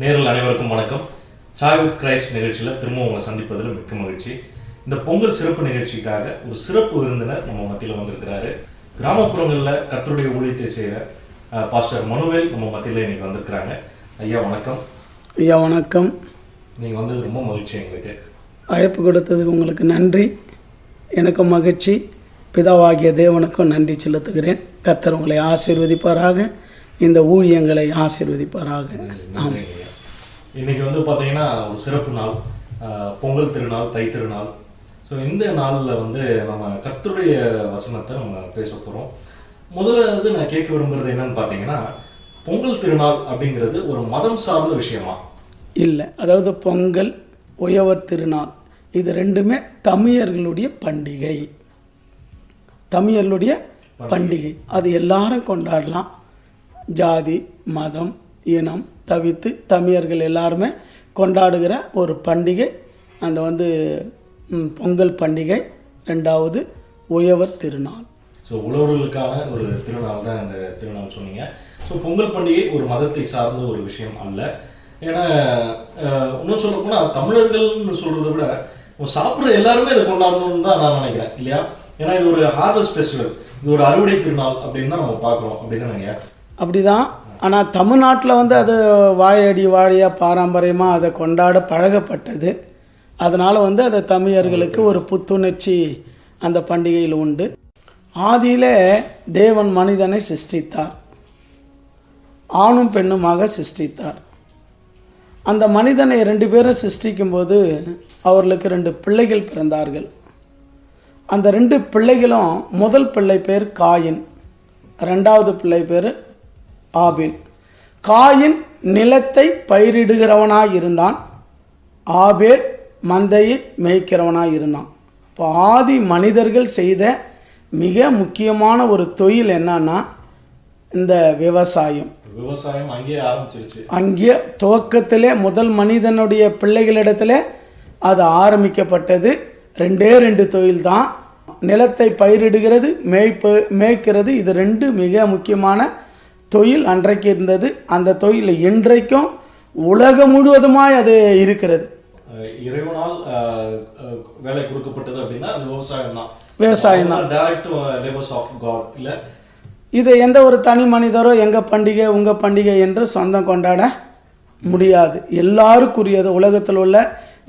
நேரில் அனைவருக்கும் வணக்கம். சாய் வித் கிரைஸ்ட் நிகழ்ச்சியில் திரும்ப உங்களை சந்திப்பதில் மிக்க மகிழ்ச்சி. இந்த பொங்கல் சிறப்பு நிகழ்ச்சிக்காக ஒரு சிறப்பு விருந்தினர் நம்ம மத்தியில் வந்திருக்கிறாரு. கிராமப்புறங்களில் கர்த்தருடைய ஊழியத்தை செய்கிற பாஸ்டர் மனுவேல் நம்ம மத்தியில் இன்னைக்கு வந்திருக்கிறாங்க. ஐயா வணக்கம். ஐயா வணக்கம். நீங்கள் வந்தது ரொம்ப மகிழ்ச்சி எங்களுக்கு. அழைப்பு கொடுத்ததுக்கு உங்களுக்கு நன்றி. எனக்கும் மகிழ்ச்சி. பிதாவாகிய தேவனுக்கும் நன்றி செலுத்துகிறேன். கத்தர் உங்களை ஆசீர்வதிப்பாராக. இந்த ஊழியங்களை ஆசீர்வதிப்பாராக. நன்றி ஐயா இன்னைக்கு வந்து பார்த்தீங்கன்னா ஒரு சிறப்பு நாள் பொங்கல் திருநாள் தை திருநாள். ஸோ இந்த நாளில் வந்து நம்ம கர்த்தருடைய வசனத்தை நம்ம பேச போகிறோம் முதல்ல வந்து நான் கேட்க விரும்புறது என்னன்னு பார்த்தீங்கன்னா பொங்கல் திருநாள் அப்படிங்கிறது ஒரு மதம் சார்ந்த விஷயமா? இல்லை. அதாவது பொங்கல் உயவர் திருநாள் இது ரெண்டுமே தமிழர்களுடைய பண்டிகை. தமிழர்களுடைய பண்டிகை. அது எல்லாரும் கொண்டாடலாம். ஜாதி மதம் இனம் தவிர்த்து தமிழர்கள் எல்லாருமே கொண்டாடுகிற ஒரு பண்டிகை. அந்த வந்து பொங்கல் பண்டிகை ரெண்டாவது உழவர் திருநாள். ஸோ உழவர்களுக்கான ஒரு திருநாள் தான் இந்த திருநாள் சொன்னீங்க. ஸோ பொங்கல் பண்டிகை ஒரு மதத்தை சார்ந்த ஒரு விஷயம் அல்ல. ஏன்னா இன்னும் சொல்ல போனால் தமிழர்கள்னு சொல்றதை விட சாப்பிட்ற எல்லாருமே இதை கொண்டாடணும்னு தான் நான் நினைக்கிறேன் இல்லையா? ஏன்னா இது ஒரு ஹார்வெஸ்ட் ஃபெஸ்டிவல் இது ஒரு அறுவடை திருநாள் அப்படின்னு தான் நம்ம பார்க்குறோம் அப்படின்னு தானேங்க அப்படிதான் ஆனால் தமிழ்நாட்டில் வந்து அது வாழையடி வாழியாக பாரம்பரியமாக அதை கொண்டாட பழகப்பட்டது. அதனால் வந்து அது தமிழர்களுக்கு ஒரு புத்துணர்ச்சி அந்த பண்டிகையில் உண்டு. ஆதியிலே தேவன் மனிதனை சிருஷ்டித்தார். ஆணும் பெண்ணுமாக சிருஷ்டித்தார். அந்த மனிதனை ரெண்டு பேரும் சிருஷ்டிக்கும்போது அவர்களுக்கு ரெண்டு பிள்ளைகள் பிறந்தார்கள். அந்த ரெண்டு பிள்ளைகளும் முதல் பிள்ளை பேர் காயின் ரெண்டாவது பிள்ளை பேர் ஆபின். காயின் நிலத்தை பயிரிடுகிறவனாய் இருந்தான். ஆபேல் மந்தையை மேய்க்கிறவனாய் இருந்தான். இப்போ ஆதி மனிதர்கள் செய்த மிக முக்கியமான ஒரு தொழில் என்னன்னா இந்த விவசாயம். விவசாயம் அங்கேயே ஆரம்பிச்சிருச்சு. அங்கே துவக்கத்திலே முதல் மனிதனுடைய பிள்ளைகளிடத்துல அது ஆரம்பிக்கப்பட்டது. ரெண்டே ரெண்டு தொழில் தான் நிலத்தை பயிரிடுகிறது மேய்ப்பு மேய்க்கிறது இது ரெண்டு மிக முக்கியமான தொழில் அன்றைக்கு இருந்தது. அந்த தொழில் இன்றைக்கும் உலகம் முழுவதுமாய் அது இருக்கிறது. இறைவனால் வேலை கொடுக்கப்பட்டது அப்படின்னா விவசாயம் தான். விவசாயம் டைரக்ட் லேபர்ஸ் ஆஃப் காட் இல்லை? இது எந்த ஒரு தனி மனிதரோ எங்கள் பண்டிகை உங்கள் பண்டிகை என்று சொந்தம் கொண்டாட முடியாது. எல்லாருக்குரியது. உலகத்தில் உள்ள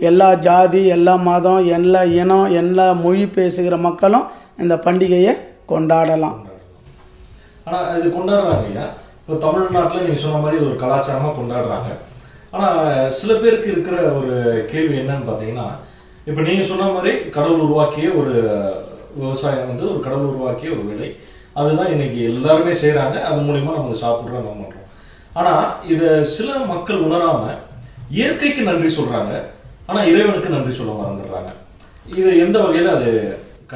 எல்லா ஜாதி எல்லா மதம் எல்லா இனம் எல்லா மொழி பேசுகிற மக்களும் இந்த பண்டிகையை கொண்டாடலாம். ஆனால் இது கொண்டாடுறாங்க இல்லையா இப்போ தமிழ்நாட்டில் நீங்கள் சொன்ன மாதிரி இது ஒரு கலாச்சாரமாக கொண்டாடுறாங்க. ஆனால் சில பேருக்கு இருக்கிற ஒரு கேள்வி என்னன்னு பார்த்தீங்கன்னா இப்போ நீங்கள் சொன்ன மாதிரி கடவுள் உருவாக்கிய ஒரு விவசாயம் வந்து ஒரு கடவுள் உருவாக்கிய ஒரு வேலை. அதுதான் இன்னைக்கு எல்லாருமே செய்கிறாங்க அது மூலிமா நம்ம சாப்பிட்றோம் நம்ம பண்ணுறோம் ஆனால் இதை சில மக்கள் உணராமல் இயற்கைக்கு நன்றி சொல்கிறாங்க ஆனால் இறைவனுக்கு நன்றி சொல்ல மறந்துடுறாங்க. இது எந்த வகையில் அது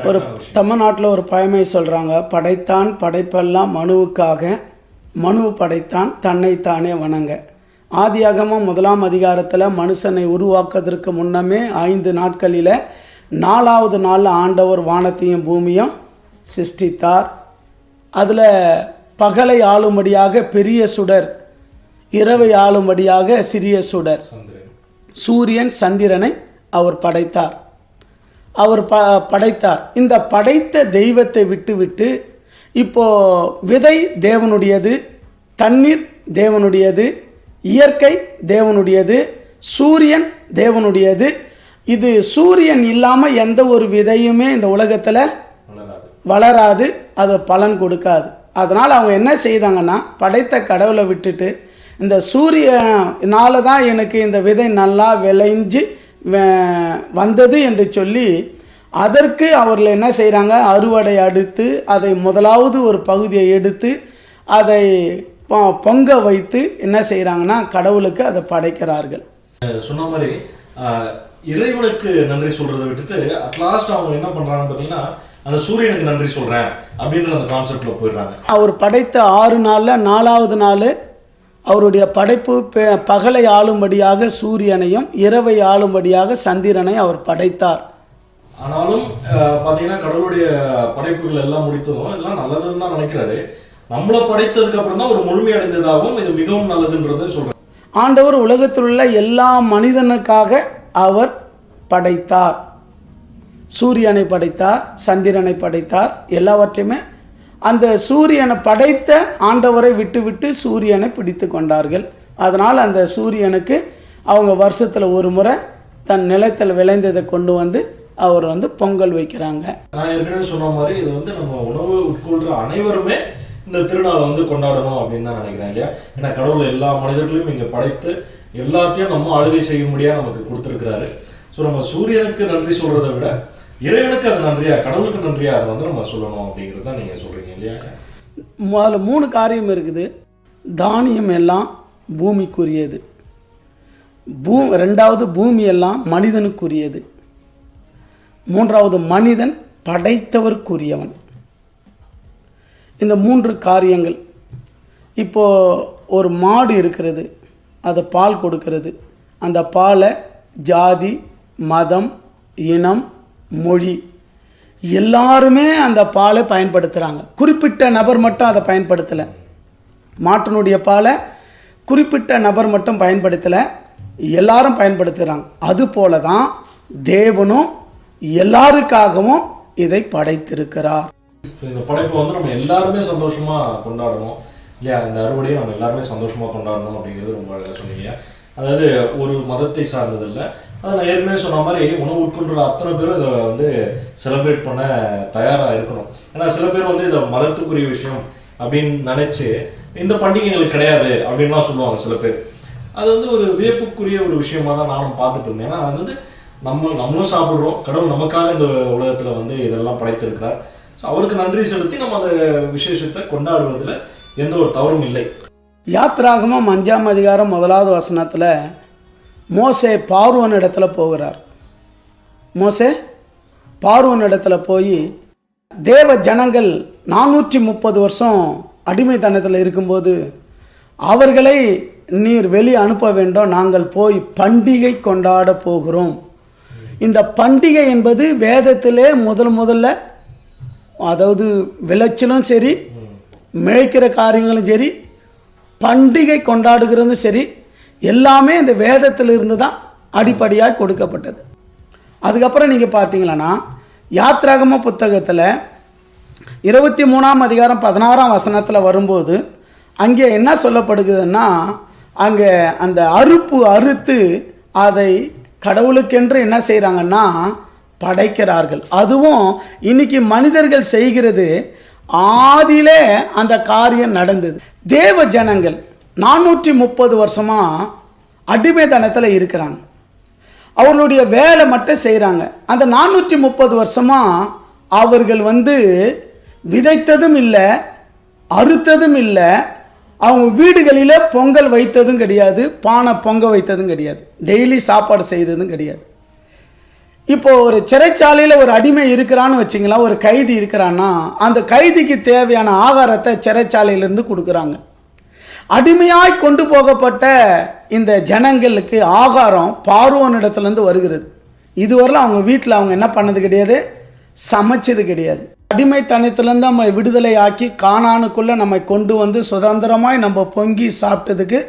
ஒரு தமிழ்நாட்டில் ஒரு பழமை சொல்கிறாங்க படைத்தான் படைப்பெல்லாம் மனுவுக்காக மனு படைத்தான் தன்னைத்தானே வணங்க. ஆதியாகமம் முதலாம் அதிகாரத்தில் மனுஷனை உருவாக்குவதற்கு முன்னமே ஐந்து நாட்களில் நாலாவது நாள் ஆண்டவர் வானத்தையும் பூமியும் சிருஷ்டித்தார். அதில் பகலை ஆளும்படியாக பெரிய சுடர் இரவை ஆளும்படியாக சிறிய சுடர். சூரியன் சந்திரனை அவர் படைத்தார். அவர் ப படைத்தார். இந்த படைத்த தெய்வத்தை விட்டுவிட்டு இப்போ விதை தேவனுடையது தண்ணீர் தேவனுடையது இயற்கை தேவனுடையது சூரியன் தேவனுடையது. இது சூரியன் இல்லாமல் எந்த ஒரு விதையுமே இந்த உலகத்தில் வளராது. அது பலன் கொடுக்காது. அதனால் அவங்க என்ன செய்தாங்கன்னா படைத்த கடவுளை விட்டுட்டு இந்த சூரியனால தான் எனக்கு இந்த விதை நல்லா விளைஞ்சு வந்தது என்று சொல்லி அதற்கு அவர்கள் என்ன செய்கிறாங்க அறுவடை அடுத்து அதை முதலாவது ஒரு பகுதியை எடுத்து அதை பொங்க வைத்து என்ன செய்கிறாங்கன்னா கடவுளுக்கு அதை படைக்கிறார்கள். சொன்ன மாதிரி இறைவனுக்கு நன்றி சொல்றதை விட்டுட்டு அட்லாஸ்ட் அவங்க என்ன பண்றாங்க பாத்தீங்கன்னா அந்த சூரியனுக்கு நன்றி சொல்றேன் அப்படின்ற அந்த கான்செப்ட்ல போயிடுறாங்க. அவர் படைத்த ஆறு நாளில் நாலாவது நாள் அவருடைய படைப்பு பகலை ஆளும்படியாக சூரியனையும் இரவை ஆளும்படியாக சந்திரனை அவர் படைத்தார். ஆனாலும் ஆஹ், பாத்தீங்கன்னா கடவுளுடைய படைப்புகள் எல்லாம் முடித்ததும் எல்லாம் நல்லதுன்னு தான் நினைக்கிறாரு. நம்மளை படைத்ததுக்கு அப்புறம் தான் ஒரு முழுமை அடைந்ததாகவும் இது மிகவும் நல்லதுன்றதை சொல்றேன் ஆண்டவர் உலகத்தில் உள்ள எல்லா மனிதனுக்காக அவர் படைத்தார். சூரியனை படைத்தார் சந்திரனை படைத்தார் எல்லாவற்றையுமே அந்த சூரியனை படைத்த ஆண்டவரை விட்டுவிட்டு சூரியனை பிடித்து கொண்டார்கள். அதனால் அந்த சூரியனுக்கு அவங்க வருஷத்தில் ஒரு முறை தன் நிலத்தில் விளைந்ததை கொண்டு வந்து அவர் வந்து பொங்கல் வைக்கிறாங்க. நான் ஏற்கனவே சொன்ன மாதிரி இது வந்து நம்ம உணவு உட்கொள்ற அனைவருமே இந்த திருநாளை வந்து கொண்டாடணும் அப்படின்னு தான் நினைக்கிறேன் இல்லையா? ஏன்னா கடவுள் எல்லா மனிதர்களையும் இங்க படைத்து எல்லாத்தையும் நம்ம செய்ய செய்யும்படியா நமக்கு கொடுத்துருக்கிறாரு. ஸோ நம்ம சூரியனுக்கு நன்றி சொல்றதை விட இறைவனுக்கு அது நன்றியா? கடவுளுக்கு நன்றியா? அதை வந்து நம்ம சொல்லணும் அப்படிங்கிறது தான் நீங்க சொல்றீங்க இல்லையா? முதல்ல மூணு காரியம் இருக்குது. தானியம் எல்லாம் பூமிக்குரியது. பூ ரெண்டாவது பூமி எல்லாம் மனிதனுக்குரியது. மூன்றாவது மனிதன் படைத்தவர்க்குரியவன். இந்த மூன்று காரியங்கள். இப்போ ஒரு மாடு இருக்கிறது அது பால் கொடுக்கிறது. அந்த பாலை ஜாதி மதம் இனம் மொழி. எல்லாருமே அந்த பாலை பயன்படுத்துகிறாங்க குறிப்பிட்ட நபர் மட்டும் அதை பயன்படுத்தலை. மாட்டினுடைய பாலை குறிப்பிட்ட நபர் மட்டும் பயன்படுத்தலை. எல்லாரும் பயன்படுத்துகிறாங்க அதுபோல தான் தேவனும் எல்லாருக்காகவும் இதை படைத்திருக்கிறார். இந்த படைப்பை வந்து நம்ம எல்லாருமே சந்தோஷமா கொண்டாடணும். இல்லையா? இந்த அறுவடையை நம்ம எல்லாருமே சந்தோஷமா கொண்டாடணும் அப்படிங்கிறது ரொம்ப அழகாக சொன்னீங்க. அதாவது ஒரு மதத்தை சார்ந்தது இல்லை அதை நான் ஏற்கனவே சொன்ன மாதிரி உணவு உட்கொள்ற அத்தனை பேரும் இதை வந்து செலிப்ரேட் பண்ண தயாராக இருக்கணும். ஏன்னா சில பேர் வந்து இதை மதத்துக்குரிய விஷயம் அப்படின்னு நினைச்சு இந்த பண்டிகை எங்களுக்கு கிடையாது அப்படின்லாம் சொல்லுவாங்க சில பேர். அது வந்து ஒரு வியப்புக்குரிய ஒரு விஷயமா தான் நானும் பார்த்துட்டு இருந்தேன். ஏன்னா அது வந்து நம்ம நம்மளும் சாப்பிட்றோம். கடவுள் நமக்காக இந்த உலகத்தில் வந்து இதெல்லாம் படைத்திருக்கிறார். ஸோ அவருக்கு நன்றி செலுத்தி நம்ம அந்த விசேஷத்தை கொண்டாடுவதில் எந்த ஒரு தவறும் இல்லை. யாத்ராகமம் அஞ்சாம் அதிகாரம் முதலாவது வசனத்தில் மோசே பார்வன் இடத்துல போகிறார். மோசே பார்வன் இடத்துல போய் தேவ ஜனங்கள் நானூற்றி முப்பது வருஷம் அடிமைத்தனத்தில் இருக்கும்போது அவர்களை நீர் வெளியே அனுப்ப வேண்டும் நாங்கள் போய் பண்டிகை கொண்டாட போகிறோம். இந்த பண்டிகை என்பது வேதத்திலே முதல் முதல்ல அதாவது விளைச்சலும் சரி மிழைக்கிற காரியங்களும் சரி பண்டிகை கொண்டாடுகிறதும் சரி எல்லாமே இந்த வேதத்தில் இருந்து தான் அடிப்படையாக கொடுக்கப்பட்டது. அதுக்கப்புறம் நீங்கள் பார்த்தீங்களன்னா யாத்ராகம புத்தகத்தில் இருபத்தி மூணாம் அதிகாரம் பதினாறாம் வசனத்தில் வரும்போது அங்கே என்ன சொல்லப்படுகிறதுன்னா அங்கே அந்த அறுப்பு அறுத்து அதை கடவுளுக்கென்று என்ன செய்கிறாங்கன்னா படைக்கிறார்கள். அதுவும் இன்னைக்கு மனிதர்கள் செய்கிறது ஆதியிலே அந்த காரியம் நடந்தது. தேவ ஜனங்கள் நானூற்றி முப்பது வருஷமாக அடிமைத்தனத்தில் இருக்கிறாங்க. அவர்களுடைய வேலை மட்டும் செய்கிறாங்க அந்த நானூற்றி முப்பது வருஷமாக அவர்கள் வந்து விதைத்ததும் இல்லை அறுத்ததும் இல்லை அவங்க வீடுகளில் பொங்கல் வைத்ததும் கிடையாது பானை பொங்க வைத்ததும் கிடையாது டெய்லி சாப்பாடு செய்ததும் கிடையாது. இப்போ ஒரு சிறைச்சாலையில் ஒரு அடிமை இருக்கிறான்னு வச்சிங்களா ஒரு கைதி இருக்கிறான்னா அந்த கைதிக்கு தேவையான ஆகாரத்தை சிறைச்சாலையிலேருந்து கொடுக்குறாங்க. அடிமையாய் கொண்டு போகப்பட்ட இந்த ஜனங்களுக்கு ஆகாரம் பார்வோனிடத்துலேருந்து வருகிறது. இதுவரையிலும் அவங்க வீட்டில் அவங்க என்ன பண்ணது கிடையாது? சமைச்சது கிடையாது. அடிமைத்தனத்திலேருந்து நம்ம விடுதலை ஆக்கி காணானுக்குள்ளே நம்மை கொண்டு வந்து சுதந்திரமாய் நம்ம பொங்கி சாப்பிட்டதுக்கு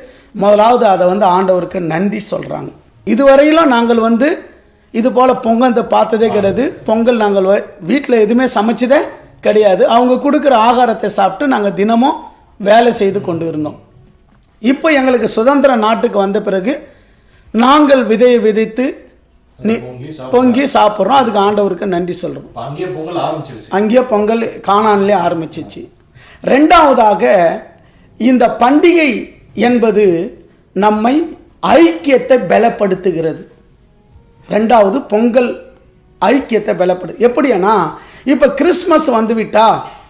முதலாவது அதை வந்து ஆண்டவருக்கு நன்றி சொல்கிறாங்க இதுவரையிலும் நாங்கள் வந்து இது போல் பொங்கல் பார்த்ததே கிடையாது. பொங்கல் நாங்கள் வீட்டில் எதுவுமே சமைச்சதே கிடையாது. அவங்க கொடுக்குற ஆகாரத்தை சாப்பிட்டு நாங்கள் தினமும் வேலை செய்து கொண்டு இருந்தோம். இப்போ எங்களுக்கு சுதந்திர நாட்டுக்கு வந்த பிறகு நாங்கள் விதையை விதைத்து பொங்கி சாப்பிட்றோம். அதுக்கு ஆண்டவருக்கு நன்றி சொல்கிறோம் அங்கேயே பொங்கல் ஆரம்பிச்சிருச்சு. அங்கேயே பொங்கல் காணான்லே ஆரம்பிச்சிச்சு. ரெண்டாவதாக இந்த பண்டிகை என்பது நம்மை ஐக்கியத்தை பலப்படுத்துகிறது. ரெண்டாவது பொங்கல் ஐக்கியத்தை பலப்படு எப்படியானா இப்போ கிறிஸ்மஸ் வந்துவிட்டா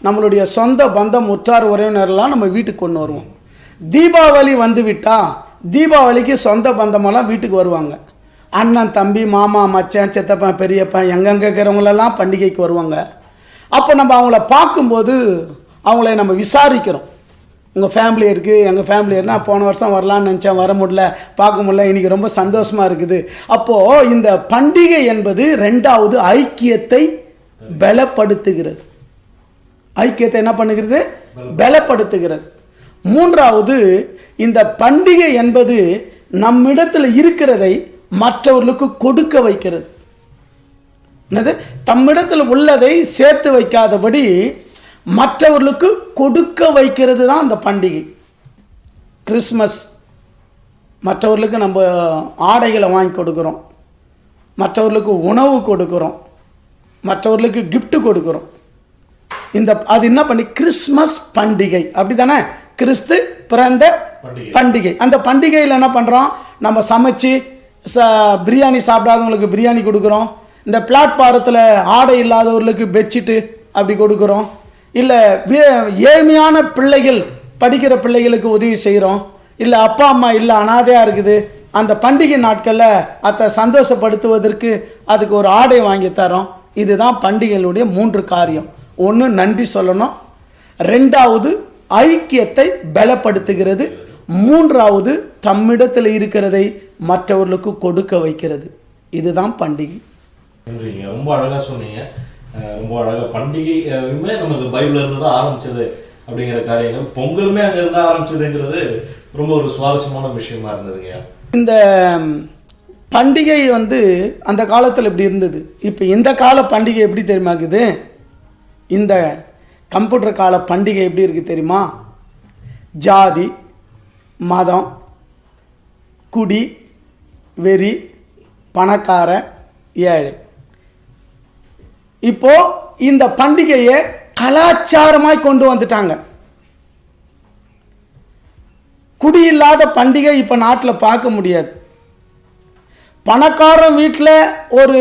நம்மளுடைய சொந்த பந்தம் உற்றார் உறவினர்லாம் நம்ம வீட்டுக்கு கொண்டு வருவோம். தீபாவளி வந்துவிட்டா தீபாவளிக்கு சொந்த பந்தமெல்லாம் வீட்டுக்கு வருவாங்க. அண்ணன் தம்பி மாமா மச்சான் சித்தப்பன் பெரியப்பன் எங்கெங்க இருக்கிறவங்களெல்லாம் பண்டிகைக்கு வருவாங்க. அப்போ நம்ம அவங்கள பார்க்கும்போது அவங்கள நம்ம விசாரிக்கிறோம். உங்கள் ஃபேமிலி இருக்குது எங்கள் ஃபேமிலி இருந்தால் போன வருஷம் வரலான்னு நினச்சேன் வர முடியல பார்க்க முடியல இன்றைக்கி ரொம்ப சந்தோஷமாக இருக்குது. அப்போது இந்த பண்டிகை என்பது ரெண்டாவது ஐக்கியத்தை பலப்படுத்துகிறது. ஐக்கியத்தை என்ன பண்ணுகிறது? பலப்படுத்துகிறது. மூன்றாவது இந்த பண்டிகை என்பது நம்மிடத்தில் இருக்கிறதை மற்றவர்களுக்கு கொடுக்க வைக்கிறது. என்னது? தம்மிடத்தில் உள்ளதை சேர்த்து வைக்காதபடி மற்றவர்களுக்கு கொடுக்க வைக்கிறது தான் அந்த பண்டிகை. கிறிஸ்மஸ். மற்றவர்களுக்கு நம்ம ஆடைகளை வாங்கி கொடுக்குறோம். மற்றவர்களுக்கு உணவு கொடுக்குறோம். மற்றவர்களுக்கு கிஃப்ட்டு கொடுக்குறோம். இந்த அது என்ன பண்ணி? கிறிஸ்மஸ் பண்டிகை. அப்படி தானே கிறிஸ்து பிறந்த பண்டிகை. அந்த பண்டிகையில் என்ன பண்ணுறோம் நம்ம சமைச்சு ச பிரியாணி சாப்பிடாதவங்களுக்கு பிரியாணி கொடுக்குறோம். இந்த பிளாட்பாரத்தில் ஆடை இல்லாதவர்களுக்கு பெட்ஷீட்டு அப்படி கொடுக்குறோம். இல்லை ஏழ்மையான பிள்ளைகள் படிக்கிற பிள்ளைகளுக்கு உதவி செய்கிறோம் இல்லை அப்பா அம்மா இல்லை அனாதையாக இருக்குது. அந்த பண்டிகை நாட்களில் அதை சந்தோஷப்படுத்துவதற்கு அதுக்கு ஒரு ஆடை வாங்கி தரோம். இதுதான் பண்டிகைகளுடைய மூன்று காரியம். ஒன்று நன்றி சொல்லணும். ரெண்டாவது ஐக்கியத்தை பலப்படுத்துகிறது. மூன்றாவது தம்மிடத்தில் இருக்கிறதை மற்றவர்களுக்கு கொடுக்க வைக்கிறது. இதுதான் பண்டிகை. ரொம்ப அழகா சொன்னீங்க. ரொம்ப அழகா. பண்டிகையுமே நமக்கு பைபிள்ல இருந்து தான் ஆரம்பிச்சது அப்படிங்கிற காரியங்கள். பொங்கலுமே அங்க இருந்து ஆரம்பிச்சதுங்கிறது ரொம்ப ஒரு சுவாரஸ்யமான விஷயமா இருந்ததுங்க. இந்த பண்டிகை வந்து அந்த காலத்தில் இப்படி இருந்தது? இப்போ இந்த கால பண்டிகை எப்படி தெரியுமாக்குது இந்த கம்ப்யூட்டர் கால பண்டிகை எப்படி இருக்குது தெரியுமா? ஜாதி மதம் குடி வெறி பணக்கார ஏழை. இப்போ இந்த பண்டிகையை கலாச்சாரமாய் கொண்டு வந்துட்டாங்க. குடியில்லாத பண்டிகை இப்போ நாட்டில் பார்க்க முடியாது. பணக்காரன் வீட்டில் ஒரு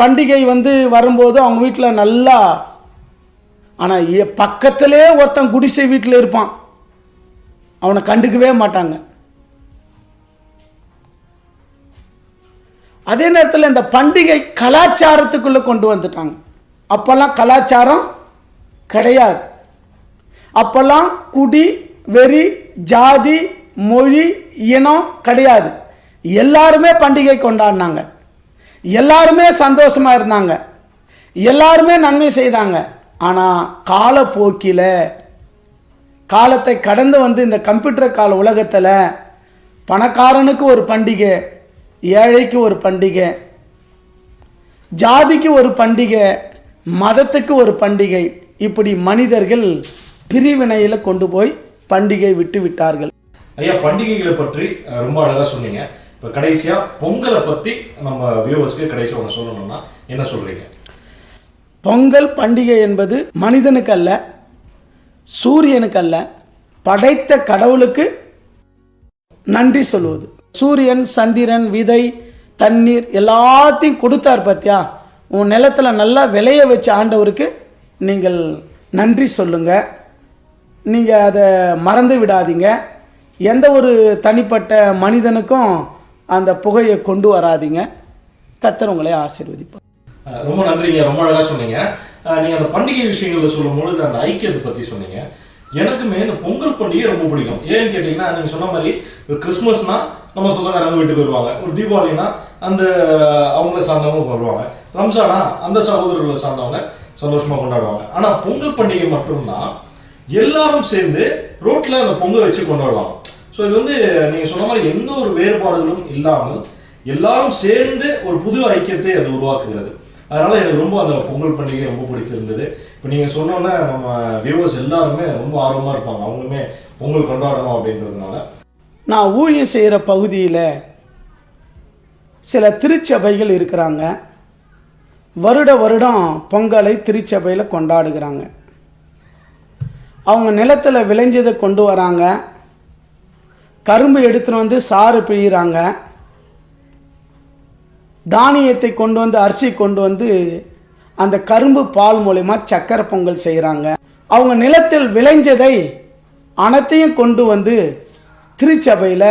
பண்டிகை வந்து வரும்போது அவங்க வீட்டில் நல்லா ஆனால் பக்கத்திலே ஒருத்தன் குடிசை வீட்டில் இருப்பான். அவனை கண்டுக்கவே மாட்டாங்க. அதே நேரத்தில் இந்த பண்டிகை கலாச்சாரத்துக்குள்ளே கொண்டு வந்துட்டாங்க. அப்போல்லாம் கலாச்சாரம் கிடையாது. அப்போல்லாம் குடி வெறி ஜாதி மொழி இனம் கிடையாது. எல்லாருமே பண்டிகை கொண்டாடினாங்க. எல்லாருமே சந்தோஷமாக இருந்தாங்க. எல்லாருமே நன்மை செய்தாங்க. ஆனால் காலப்போக்கில் காலத்தை கடந்து வந்து இந்த கம்ப்யூட்டர் கால உலகத்தில் பணக்காரனுக்கு ஒரு பண்டிகை ஏழைக்கு ஒரு பண்டிகை ஜாதிக்கு ஒரு பண்டிகை மதத்துக்கு ஒரு பண்டிகை இப்படி மனிதர்கள் பிரிவினையில் கொண்டு போய் பண்டிகை விட்டு விட்டார்கள். ஐயா பண்டிகைகளை பற்றி ரொம்ப அழகாக சொன்னீங்க. இப்போ கடைசியா பொங்கலை பற்றி நம்ம வியூவர்ஸ்க்கு கடைசியா ஒன்று சொல்லணும்னா என்ன சொல்கிறீங்க பொங்கல் பண்டிகை என்பது மனிதனுக்கு அல்ல சூரியனுக்கு அல்ல படைத்த கடவுளுக்கு நன்றி சொல்லுவது. சூரியன் சந்திரன் விதை தண்ணீர் எல்லாத்தையும் கொடுத்தார் பார்த்தியா உன் நிலத்துல நல்லா விளைய வச்ச ஆண்டவருக்கு நீங்கள் நன்றி சொல்லுங்க. நீங்கள் அதை மறந்து விடாதீங்க. எந்த ஒரு தனிப்பட்ட மனிதனுக்கும் அந்த புகையை கொண்டு வராதீங்க. கத்தர் உங்களை ஆசீர்வதிப்பார். ரொம்ப நன்றிங்க. ரொம்ப அழகாக சொன்னீங்க. நீங்கள் அந்த பண்டிகை விஷயங்களில் சொல்லும்பொழுது அந்த ஐக்கியத்தை பற்றி சொன்னீங்க. எனக்குமே இந்த பொங்கல் பண்டிகை ரொம்ப பிடிக்கும். ஏன்னு கேட்டிங்கன்னா நீங்கள் சொன்ன மாதிரி ஒரு கிறிஸ்மஸ்னா நம்ம சொந்தக்காரங்க வீட்டுக்கு வருவாங்க. ஒரு தீபாவளினா அந்த அவங்கள சார்ந்தவங்க வருவாங்க. ரம்ஜானா அந்த சகோதரர்களை சார்ந்தவங்க சந்தோஷமாக கொண்டாடுவாங்க. ஆனால் பொங்கல் பண்டிகை மட்டும்தான் எல்லாரும் சேர்ந்து ரோட்டில் அந்த பொங்கல் வச்சு கொண்டாடலாம். ஸோ இது வந்து நீங்கள் சொன்ன மாதிரி எந்த ஒரு வேறுபாடுகளும் இல்லாமல் எல்லாரும் சேர்ந்து ஒரு புது ஐக்கியத்தை அது உருவாக்குகிறது. அதனால எனக்கு ரொம்ப அந்த பொங்கல் பண்டிகை ரொம்ப பிடித்திருந்தது. இப்போ நீங்கள் சொன்னோன்னே நம்ம வியூவர்ஸ் எல்லாருமே ரொம்ப ஆர்வமாக இருப்பாங்க. அவங்களுமே பொங்கல் கொண்டாடணும் அப்படின்றதுனால. நான் ஊழியம் செய்கிற பகுதியில் சில திருச்சபைகள் இருக்கிறாங்க. வருட வருடம் பொங்கலை திருச்சபையில் கொண்டாடுகிறாங்க. அவங்க நிலத்தில் விளைஞ்சதை கொண்டு வராங்க. கரும்பு எடுத்துன்னு வந்து சாறு பிழிகிறாங்க தானியத்தை கொண்டு வந்து அரிசி கொண்டு வந்து அந்த கரும்பு பால் மூலயமா சக்கரை பொங்கல் செய்கிறாங்க அவங்க நிலத்தில் விளைஞ்சதை அனைத்தையும் கொண்டு வந்து திருச்சபையில்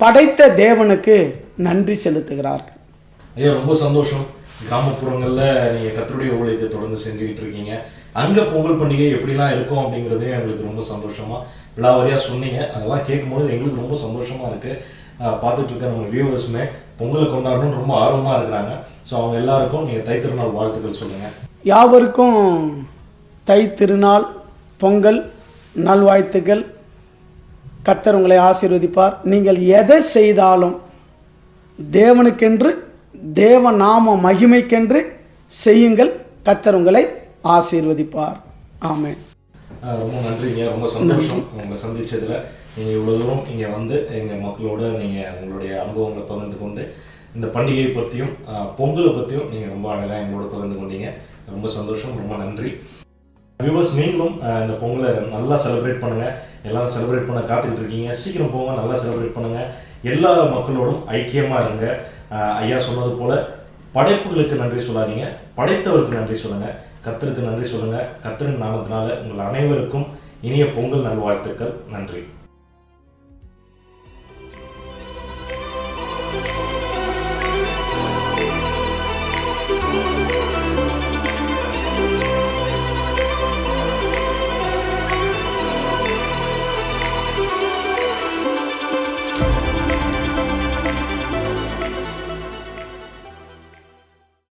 படைத்த தேவனுக்கு நன்றி செலுத்துகிறார்கள். ஐயா ரொம்ப சந்தோஷம். கிராமப்புறங்களில் நீங்கள் கத்தருடைய ஊழியத்தை தொடர்ந்து செஞ்சுக்கிட்டு இருக்கீங்க. அங்கே பொங்கல் பண்டிகை எப்படிலாம் இருக்கும் அப்படிங்கறதே எங்களுக்கு ரொம்ப சந்தோஷமாக விழாவாரியா சொன்னீங்க. அதெல்லாம் கேட்கும்போது எங்களுக்கு ரொம்ப சந்தோஷமாக இருக்குது அஹ் பார்த்துட்டு இருக்க நம்ம வியூவர்ஸுமே பொங்கலை கொண்டாடணும்னு ரொம்ப ஆர்வமா இருக்கிறாங்க. ஸோ அவங்க எல்லாருக்கும் நீங்க தைத்திருநாள் வாழ்த்துக்கள் சொல்லுங்க. யாவருக்கும் தை திருநாள் பொங்கல் நல்வாழ்த்துக்கள். கத்தர் உங்களை ஆசீர்வதிப்பார். நீங்கள் எதை செய்தாலும் தேவனுக்கென்று தேவ நாம மகிமைக்கென்று செய்யுங்கள். கத்தர் உங்களை ஆசீர்வதிப்பார். ஆமென். ரொம்ப நன்றிங்க. ரொம்ப சந்தோஷம். உங்களை சந்திச்சதுல. நீங்கள் இவ்வளோ தூரம் இங்கே வந்து எங்கள் மக்களோட நீங்கள் உங்களுடைய அனுபவங்களை பகிர்ந்து கொண்டு இந்த பண்டிகையை பற்றியும் பொங்கலை பற்றியும் நீங்கள் ரொம்ப அழகாக எங்களோட பகிர்ந்து கொண்டீங்க. ரொம்ப சந்தோஷம் ரொம்ப நன்றி. வியூவர்ஸ் நீங்களும் இந்த பொங்கலை நல்லா செலிப்ரேட் பண்ணுங்கள் எல்லாரும் செலிப்ரேட் பண்ண காத்துக்கிட்டு இருக்கீங்க. சீக்கிரம் போங்க நல்லா செலிப்ரேட் பண்ணுங்கள் எல்லா மக்களோடும் ஐக்கியமாக இருங்க. ஐயா சொன்னது போல் படைப்புகளுக்கு நன்றி சொல்லாதீங்க. படைத்தவருக்கு நன்றி சொல்லுங்கள் கத்தருக்கு நன்றி சொல்லுங்கள் கத்தரின் நாமத்தினால உங்கள் அனைவருக்கும் இனிய பொங்கல் நல்வாழ்த்துக்கள். நன்றி.